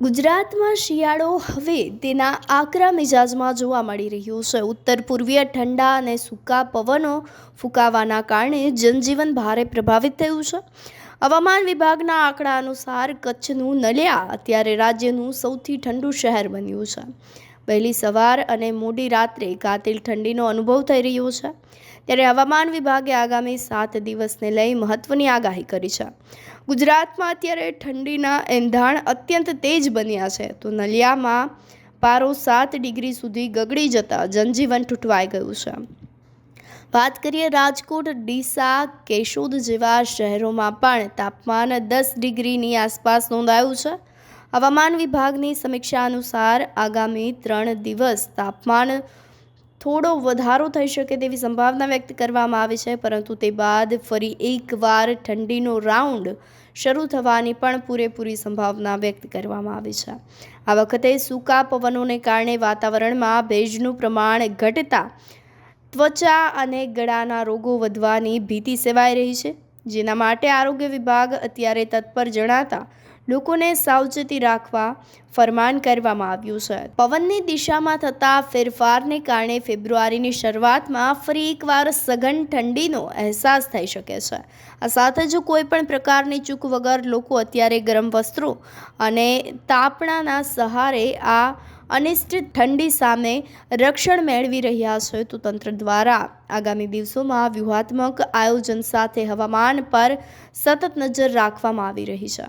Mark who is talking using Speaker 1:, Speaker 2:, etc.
Speaker 1: ગુજરાતમાં શિયાળો હવે તેના આકરા મિજાજમાં જોવા મળી રહ્યો છે. ઉત્તર પૂર્વીય ઠંડા અને સૂકા પવનો ફૂંકાવાના કારણે જનજીવન ભારે પ્રભાવિત થયું છે. હવામાન વિભાગના આંકડા અનુસાર કચ્છનું નલિયા અત્યારે રાજ્યનું સૌથી ઠંડુ શહેર બન્યું છે. વહેલી સવાર અને મોડી રાત્રે કાતિલ ઠંડીનો અનુભવ થઈ રહ્યો છે. ત્યારે હવામાન વિભાગે આગામી સાત દિવસને લઈ મહત્વની આગાહી કરી છે. ગુજરાતમાં અત્યારે ઠંડીના એંધાણ અત્યંત તેજ બન્યા છે. તો નલિયામાં પારો સાત ડિગ્રી સુધી ગગડી જતાં જનજીવન તૂટવાઈ ગયું છે. વાત કરીએ રાજકોટ, ડીસા, કેશોદ જેવા શહેરોમાં પણ તાપમાન દસ ડિગ્રીની આસપાસ નોંધાયું છે. હવામાન વિભાગની સમીક્ષા અનુસાર આગામી ત્રણ દિવસ તાપમાન થોડો વધારો થઈ શકે તેવી સંભાવના વ્યક્ત કરવામાં આવી છે, પરંતુ તે બાદ ફરી એકવાર ઠંડીનો રાઉન્ડ શરૂ થવાની પણ પૂરેપૂરી સંભાવના વ્યક્ત કરવામાં આવી છે. આ વખતે સૂકા પવનોને કારણે વાતાવરણમાં ભેજનું પ્રમાણ ઘટતા ત્વચા અને ગળાના રોગો વધવાની ભીતિ સેવાઈ રહી છે. જેના માટે આરોગ્ય વિભાગ અત્યારે તત્પર જણાતા લોકોને સાવચેતી રાખવા ફરમાન કરવામાં આવ્યું છે. પવનની દિશામાં થતા ફેરફારને કારણે ફેબ્રુઆરીની શરૂઆતમાં ફરી એકવાર સઘન ઠંડીનો અહેસાસ થઈ શકે છે. આ સાથે જ કોઈ પણ પ્રકારની ચૂક વગર લોકો અત્યારે ગરમ વસ્ત્રો અને તાપણાના સહારે આ અનિશ્ચિત ઠંડી સામે રક્ષણ મેળવી રહ્યા છે તો તંત્ર દ્વારા આગામી દિવસોમાં વ્યૂહાત્મક આયોજન સાથે હવામાન પર સતત નજર રાખવામાં આવી રહી છે.